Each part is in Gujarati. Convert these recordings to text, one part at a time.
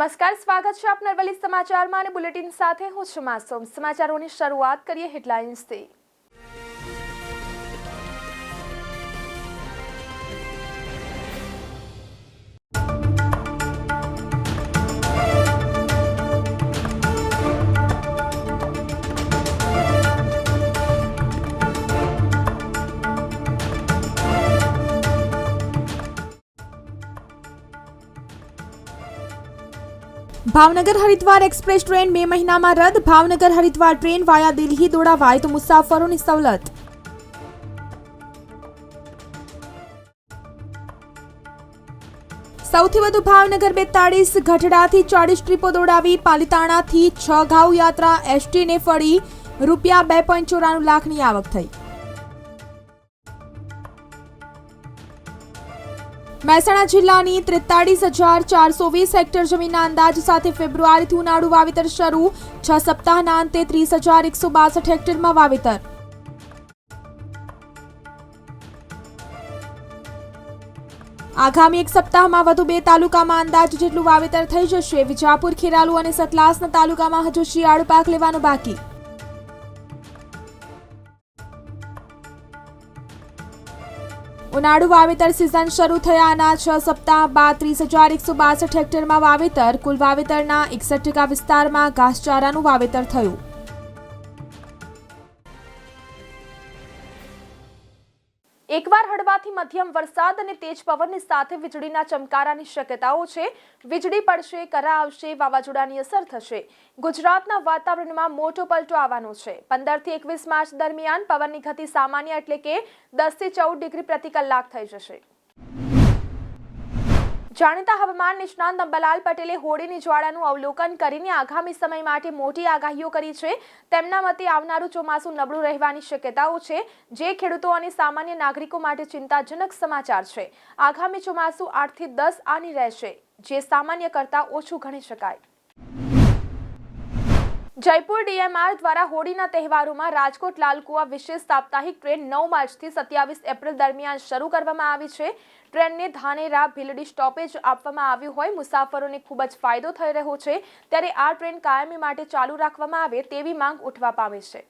નમસ્કાર, સ્વાગત છે આપ નરવલી સમાચારમાં અને બુલેટિન સાથે હું છું માસુમ. સમાચારોની શરૂઆત કરીએ હેડલાઇન્સથી. ભાવનગર હરિદ્વાર એક્સપ્રેસ ટ્રેન બે મહિનામાં રદ. ભાવનગર હરિદ્વાર ટ્રેન વાયા દિલ્હી દોડાવાય તો મુસાફરોની સવલત. સૌથી વધુ ભાવનગર બેતાળીસ, ગઢડાથી ચાળીસ ટ્રીપો દોડાવી પાલિતાણાથી છ ઘાવ યાત્રા. એસટીને ફળી રૂપિયા બે પોઈન્ટ ચોરાણું લાખની આવક થઈ. મહેસાણા જિલ્લાની ત્રેતાળીસ હજાર ચારસો વીસ હેક્ટર જમીનના અંદાજ સાથે ફેબ્રુઆરીથી ઉનાળુ વાવેતર શરૂ, છ સપ્તાહના અંતે ત્રીસ હજાર એકસો બાસઠ હેક્ટરમાં વાવેતર. આગામી એક સપ્તાહમાં વધુ બે તાલુકામાં અંદાજ જેટલું વાવેતર થઈ જશે, વિજાપુર, ખેરાલુ અને સતલાસના તાલુકામાં હજુ શિયાળુ પાક લેવાનો બાકી. ઉનાળુ વાવેતર સિઝન શરૂ થયાના છ સપ્તાહ બાદ ત્રીસ હજાર એકસો બાસઠ હેક્ટરમાં વાવેતર, કુલ વાવેતરના એકસઠ ટકા વિસ્તારમાં ઘાસચારાનું વાવેતર થયું. એકવાર હળવાથી મધ્યમ વરસાદ અને તેજ પવનની સાથે વીજળીના ચમકારાની શક્યતાઓ છે. વીજળી પડશે, કરા આવશે, વાવાઝોડાની અસર થશે. ગુજરાતના વાતાવરણમાં મોટો પલટો આવવાનો છે. પંદરથી એકવીસ માર્ચ દરમિયાન પવનની ગતિ સામાન્ય એટલે કે દસથી ચૌદ ડિગ્રી પ્રતિ કલાક થઈ જશે. જાણીતા હવામાન નિષ્ણાંત અંબાલાલ પટેલે હોળીની જ્વાળાનું અવલોકન કરીને આગામી સમય માટે મોટી આગાહીઓ કરી છે. તેમના મતે આવનારું ચોમાસું નબળું રહેવાની શક્યતાઓ છે, જે ખેડૂતો અને સામાન્ય નાગરિકો માટે ચિંતાજનક સમાચાર છે. આગામી ચોમાસું આઠથી દસ આની રહેશે, જે સામાન્ય કરતાં ઓછું ગણી શકાય. જયપુર ડીએમઆર દ્વારા હોળીના તહેવારોમાં રાજકોટ લાલકુવા વિશેષ સાપ્તાહિક ટ્રેન નવ માર્ચથી સત્યાવીસ એપ્રિલ દરમિયાન શરૂ કરવામાં આવી છે. ટ્રેનને ધાનેરા ભીલડી સ્ટોપેજ આપવામાં આવ્યું હોય, મુસાફરોને ખૂબ જ ફાયદો થઈ રહ્યો છે. ત્યારે આ ટ્રેન કાયમી માટે ચાલુ રાખવામાં આવે તેવી માંગ ઉઠવા પામી છે.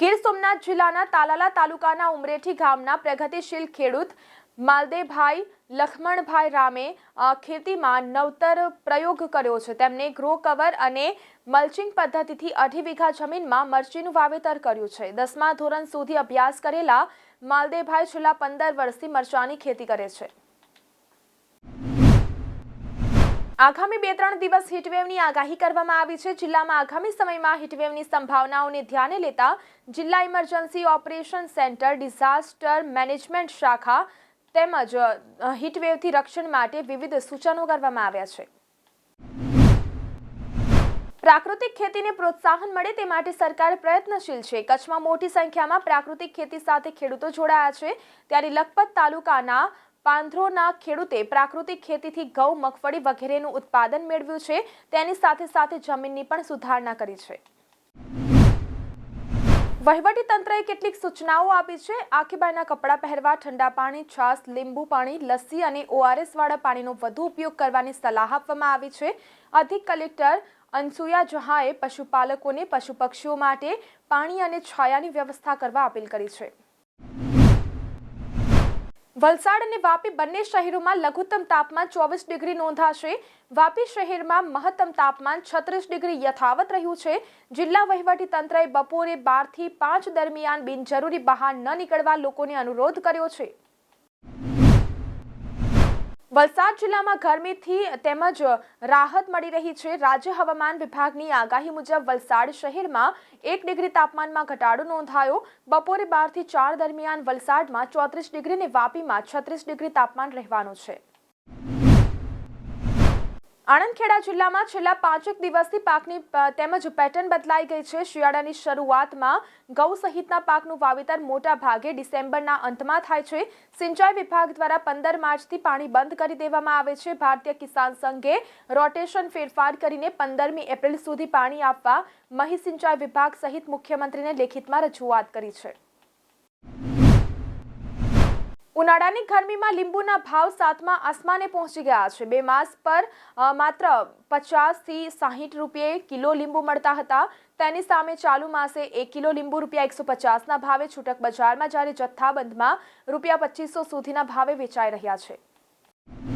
ગીર સોમનાથ જિલ્લાના તાલાલા તાલુકાના ઉમરેઠી ગામના પ્રગતિશીલ ખેડૂત માલદેભાઈ લખમણભાઈ રામે ખેતીમાં નવતર પ્રયોગ કર્યો છે. તેમણે ગ્રો કવર અને મલ્ચિંગ પદ્ધતિથી અઢી વીઘા જમીનમાં મરચીનું વાવેતર કર્યું છે. દસમા ધોરણ સુધી અભ્યાસ કરેલા માલદેભાઈ છેલ્લા પંદર વર્ષથી મરચાની ખેતી કરે છે. આગામી બે ત્રણ દિવસ હીટવેવની આગાહી કરવામાં આવી છે. જિલ્લામાં આગામી સમયમાં હીટવેવની સંભાવનાઓને ધ્યાને લેતા જિલ્લા emergency operation centre disaster management શાખા તેમજ હીટવેવથી રક્ષણ માટે વિવિધ સૂચનો કરવામાં આવ્યા છે. પ્રાકૃતિક ખેતીને પ્રોત્સાહન મળે તે માટે સરકાર પ્રયત્નશીલ છે. કચ્છમાં મોટી સંખ્યામાં પ્રાકૃતિક ખેતી સાથે ખેડૂતો જોડાયા છે. ત્યારે લખપત તાલુકાના પાંધરોના ખેડૂતે પ્રાકૃતિક ખેતીથી ઘઉં, મગફળી વગેરેનું ઉત્પાદન મેળવ્યું છે. તેની સાથે સાથે જમીનની પણ સુધારણા કરી છે. તંત્રએ કેટલીક સૂચનાઓ આપી છે. આખીબાઈના કપડાં પહેરવા, ઠંડા પાણી, છાશ, લીંબુ પાણી, લસ્સી અને ઓઆરએસવાળા પાણીનો વધુ ઉપયોગ કરવાની સલાહ આપવામાં આવી છે. અધિક કલેક્ટર અનસુયા જહાએ પશુપાલકોને પશુ પક્ષીઓ માટે પાણી અને છાયાની વ્યવસ્થા કરવા અપીલ કરી છે. વલસાડ અને વાપી બંને શહેરોમાં લઘુત્તમ તાપમાન ચોવીસ ડિગ્રી નોંધાશે. વાપી શહેરમાં મહત્તમ તાપમાન છત્રીસ ડિગ્રી યથાવત રહ્યું છે. જિલ્લા વહીવટી તંત્રએ બપોરે બારથી પાંચ દરમિયાન બિનજરૂરી બહાર ન નીકળવા લોકોને અનુરોધ કર્યો છે. વલસાડ જિલ્લામાં ગરમીથી તેમજ રાહત મળી રહી છે. રાજ્ય હવામાન વિભાગની આગાહી મુજબ વલસાડ શહેરમાં એક ડિગ્રી તાપમાનમાં ઘટાડો નોંધાયો. બપોરે બારથી ચાર દરમિયાન વલસાડમાં ચોત્રીસ ડિગ્રી અને વાપીમાં છત્રીસ ડિગ્રી તાપમાન રહેવાનું છે. આણંદ ખેડા જિલ્લામાં છેલ્લા પાંચેક દિવસથી પાકની તેમજ પેટર્ન બદલાઈ ગઈ છે. શિયાળાની શરૂઆતમાં ઘઉં સહિતના પાકનું વાવેતર મોટા ભાગે ડિસેમ્બરના અંતમાં થાય છે. સિંચાઈ વિભાગ દ્વારા પંદર માર્ચથી પાણી બંધ કરી દેવામાં આવે છે. ભારતીય કિસાન સંઘે રોટેશન ફેરફાર કરીને પંદરમી એપ્રિલ સુધી પાણી આપવા મહી સિંચાઈ વિભાગ સહિત મુખ્યમંત્રીને લેખિતમાં રજૂઆત કરી છે. ઉનાળાની ગરમીમાં લીંબુના ભાવ સાતમા આસમાને પહોંચી ગયા છે. બે માસ પર માત્ર પચાસથી સાહીઠ રૂપિયે કિલો લીંબુ મળતા હતા. તેની સામે ચાલુ માસે એક કિલો લીંબુ રૂપિયા એકસો પચાસના ભાવે છૂટક બજારમાં જ્યારે જથ્થાબંધમાં રૂપિયા પચીસો સુધીના ભાવે વેચાઈ રહ્યા છે.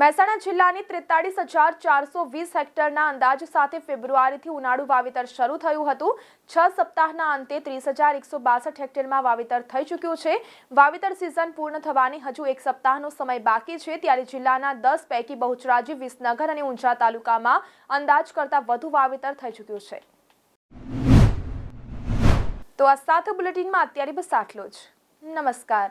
મહેસાણા જિલ્લાની ત્રેતાળીસ હજાર ચારસો વીસ હેક્ટરના અંદાજ સાથે ફેબ્રુઆરીથી ઉનાળુ વાવેતર શરૂ થયું હતું. છ સપ્તાહના અંતે ત્રીસ હજાર એકસો બાસઠ હેક્ટરમાં વાવેતર થઈ ચૂક્યું છે. વાવેતર સિઝન પૂર્ણ થવાની હજુ એક સપ્તાહનો સમય બાકી છે. ત્યારે જિલ્લાના દસ પૈકી બહુચરાજી, વિસનગર અને ઊંઝા તાલુકામાં અંદાજ કરતાં વધુ વાવેતર થઈ ચૂક્યું છે. તો આ સાથે બુલેટિનમાં અત્યારે બસ આટલો જ. નમસ્કાર.